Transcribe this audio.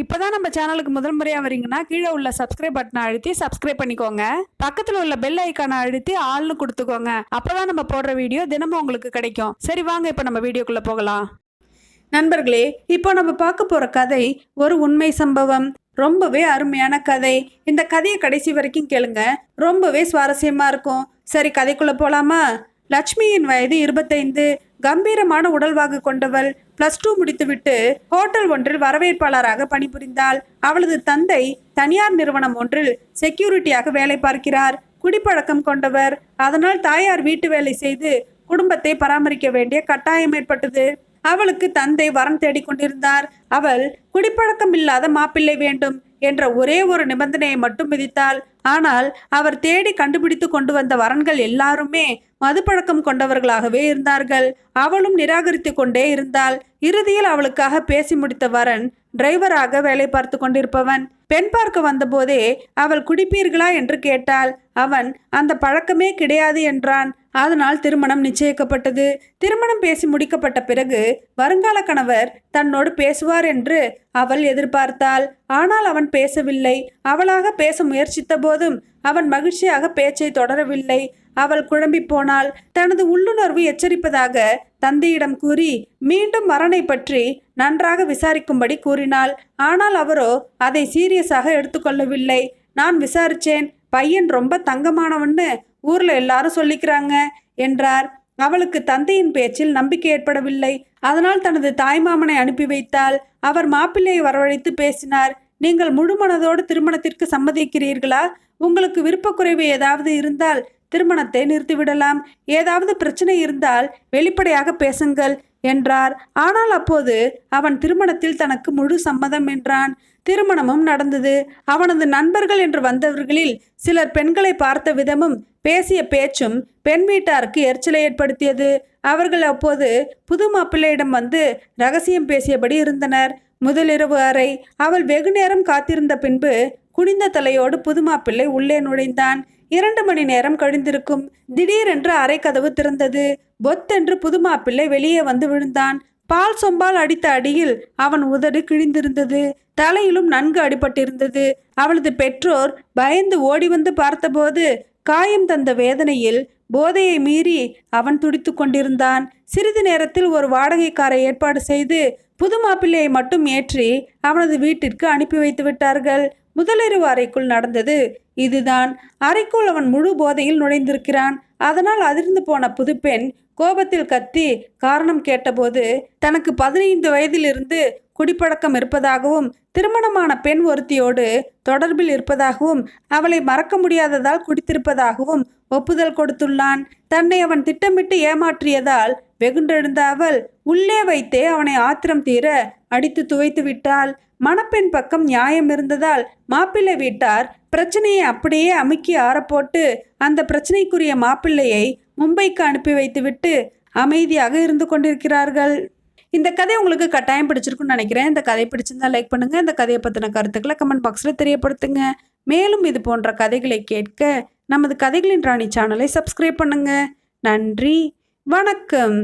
இப்போதான் நம்ம சேனலுக்கு முதல் முறையாக வரீங்கன்னா கீழே உள்ள சப்ஸ்கிரைப் பட்டனை அழுத்தி சப்ஸ்கிரைப் பண்ணிக்கோங்க. பக்கத்தில் உள்ள பெல் ஐக்கானை அழுத்தி ஆள்னு கொடுத்துக்கோங்க. அப்பதான் நம்ம போடுற வீடியோ தினமும் உங்களுக்கு கிடைக்கும். சரி வாங்க இப்போ நம்ம வீடியோக்குள்ளே போகலாம். நண்பர்களே இப்போ நம்ம பார்க்க போகிற கதை ஒரு உண்மை சம்பவம். ரொம்பவே அருமையான கதை. இந்த கதையை கடைசி வரைக்கும் கேளுங்க. ரொம்பவே சுவாரஸ்யமாக இருக்கும். சரி கதைக்குள்ளே போகலாமா லட்சுமியின் வயது இருபத்தைந்து. கம்பீரமான உடல்வாகு கொண்டவள். பிளஸ் டூ முடித்துவிட்டு ஹோட்டல் ஒன்றில் வரவேற்பாளராக பணிபுரிந்தாள். அவளது தந்தை தனியார் நிறுவனம் ஒன்றில் செக்யூரிட்டியாக வேலை பார்க்கிறார். குடிப்பழக்கம் கொண்டவர். அதனால் தாயார் வீட்டு வேலை செய்து குடும்பத்தை பராமரிக்க வேண்டிய கட்டாயம் ஏற்பட்டது. அவளுக்கு தந்தை வரன் தேடிக்கொண்டிருந்தார். அவள் குடிப்பழக்கம் இல்லாத மாப்பிள்ளை வேண்டும். என்ற ஒரே ஒரு நிபந்தனையை மட்டும் விதித்தாள் ஆனால் அவர் தேடி கண்டுபிடித்து கொண்டு வந்த வரன்கள் எல்லாருமே மதுப்பழக்கம் கொண்டவர்களாகவே இருந்தார்கள். அவளும் நிராகரித்து கொண்டே இருந்தாள். இறுதியில் அவளுக்காக பேசி முடித்த வரன் டிரைவராக வேலை பார்த்து கொண்டிருப்பவன். பெண் பார்க்க வந்தபோதே அவள் குடிப்பீர்களா? என்று கேட்டாள். அவன் அந்த பழக்கமே கிடையாது என்றான். அதனால் திருமணம் நிச்சயிக்கப்பட்டது. திருமணம் பேசி முடிக்கப்பட்ட பிறகு வருங்கால கணவர் தன்னோடு பேசுவார் என்று அவள் எதிர்பார்த்தாள். ஆனால் அவன் பேசவில்லை. அவளாக பேச முயற்சித்த போதும் அவன் மகிழ்ச்சியாக பேச்சை தொடரவில்லை. அவள் குழம்பி போனால் தனது உள்ளுணர்வு எச்சரிப்பதாக தந்தையிடம் கூறி மீண்டும் மரணை பற்றி நன்றாக விசாரிக்கும்படி கூறினாள். ஆனால் அவரோ அதை சீரியஸாக எடுத்துக்கொள்ளவில்லை. நான் விசாரிச்சேன். பையன் ரொம்ப தங்கமானவன்னு ஊர்ல எல்லாரும் சொல்லிக்கிறாங்க என்றார். அவளுக்கு தந்தையின் பேச்சில் நம்பிக்கை ஏற்படவில்லை. அதனால் தனது தாய்மாமனை அனுப்பி வைத்தால் அவர் மாப்பிள்ளையை வரவழைத்து பேசினார். நீங்கள் முழுமனதோடு திருமணத்திற்கு சம்மதிக்கிறீர்களா? உங்களுக்கு விருப்பக்குறைவு ஏதாவது இருந்தால் திருமணத்தை நிறுத்திவிடலாம். ஏதாவது பிரச்சனை இருந்தால் வெளிப்படையாக பேசுங்கள். என்றார். ஆனால் அப்போது அவன் திருமணத்தில் தனக்கு முழு சம்மதம் என்றான். திருமணமும் நடந்தது. அவனது நண்பர்கள் என்று வந்தவர்களில் சிலர் பெண்களை பார்த்த விதமும் பேசிய பேச்சும் பெண் வீட்டாருக்கு எரிச்சலை ஏற்படுத்தியது. அவர்கள் அப்போது புது மாப்பிள்ளையிடம் வந்து ரகசியம் பேசியபடி இருந்தனர். முதலிரவு அறை அவள் வெகு நேரம் காத்திருந்த பின்பு குனிந்த தலையோடு புதுமாப்பிள்ளை உள்ளே நுழைந்தான். இரண்டு மணி நேரம் கழிந்திருக்கும். திடீரென்று அரைக்கதவு திறந்தது. பொத்தென்று புதுமாப்பிள்ளை வெளியே வந்து விழுந்தான். பால் சொம்பால் அடித்த அடியில் அவன் உதடு கிழிந்திருந்தது. தலையிலும் நன்கு அடிபட்டிருந்தது. அவளது பெற்றோர் பயந்து ஓடி வந்து பார்த்தபோது காயம் தந்த வேதனையில் போதையை மீறி அவன் துடித்து கொண்டிருந்தான். சிறிது நேரத்தில் ஒரு வாடகைக்காரை ஏற்பாடு செய்து புது மாப்பிள்ளையை மட்டும் ஏற்றி அவனது வீட்டிற்கு அனுப்பி வைத்து விட்டார்கள். முதலிரவு அறைக்குள் நடந்தது. இதுதான். அறைக்குள் அவன் முழு போதையில் நுழைந்திருக்கிறான். அதனால் அதிர்ந்து போன புதுப்பெண் கோபத்தில் கத்தி காரணம் கேட்டபோது தனக்கு பதினைந்து வயதிலிருந்து குடிப்பழக்கம் இருப்பதாகவும் திருமணமான பெண் ஒருத்தியோடு தொடர்பில் இருப்பதாகவும் அவளை மறக்க முடியாததால் குடித்திருப்பதாகவும் ஒப்புதல் கொடுத்துள்ளான். தன்னை அவன் திட்டமிட்டு ஏமாற்றியதால் வெகுண்டெழுந்த அவள் உள்ளே வைத்தே அவனை ஆத்திரம் தீர அடித்து துவைத்து விட்டாள். மணப்பெண் பக்கம் நியாயம் இருந்ததால் மாப்பிள்ளை வீட்டார் பிரச்சனையை அப்படியே அமுக்கி ஆறப்போட்டு அந்த பிரச்சனைக்குரிய மாப்பிள்ளையை மும்பைக்கு அனுப்பி வைத்துவிட்டு அமைதியாக இருந்து கொண்டிருக்கிறார்கள். இந்த கதை உங்களுக்கு கட்டாயம் பிடிச்சிருக்குன்னு நினைக்கிறேன். இந்த கதை பிடிச்சிருந்தா லைக் பண்ணுங்க. இந்த கதையை பற்றின கருத்துக்களை கமெண்ட் பாக்ஸில் தெரியப்படுத்துங்க. மேலும் இது போன்ற கதைகளை கேட்க நமது கதைகளின் ராணி சேனலை சப்ஸ்கிரைப் பண்ணுங்க. நன்றி. வணக்கம்.